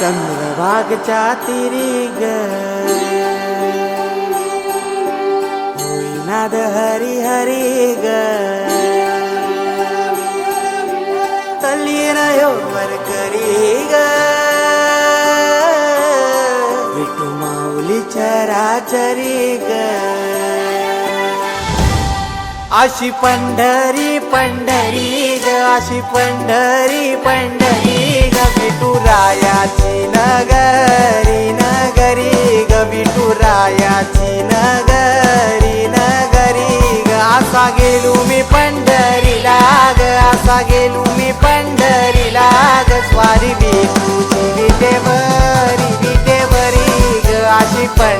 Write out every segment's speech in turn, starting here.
चंद्रभागच्या तिरी ग होईनाद हरी हरी ग तल्लीन यो करी ग. विठू माऊली चराचरी ग. अशी पंढरी पंढरी ग अशी पंढरी पंढरी ग विठुरायाची नगरी नगरी ग विठुरायाची नगरी नगरी ग. असा गेलो मी पंढरीला ग असा गेलो मी पंढरीला ग. स्वारी विठूची विटेवरी विटेवरी ग. अशी पण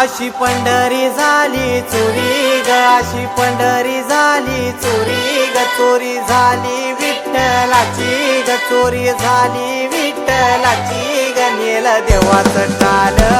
अशी पंढरी झाली चोरी ग अशी पंढरी झाली चोरी ग चोरी झाली विठ्ठलाची ग चोरी झाली विठ्ठलाची ग नेल देवाचं टाल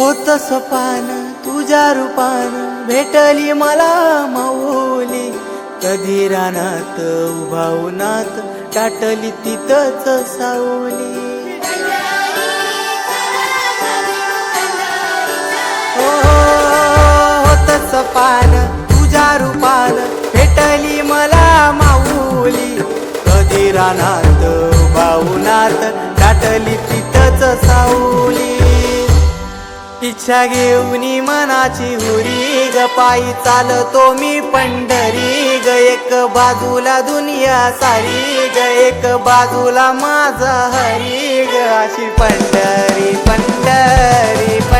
होत सपान तुझ्या रूपान भेटली मला माऊली. कधी रानात उभा उन्हात टाटली तिथंच सावली. हो, हो सपान तुझ्या रूपान भेटली मला माऊली. कधी रानात इच्छा घेऊन मनाची हुरी ग पायी चालतो मी पंढरी ग एक बाजूला दुनिया सारी ग एक बाजूला माझा हरी ग अशी पंढरी पंढरी पंढरी.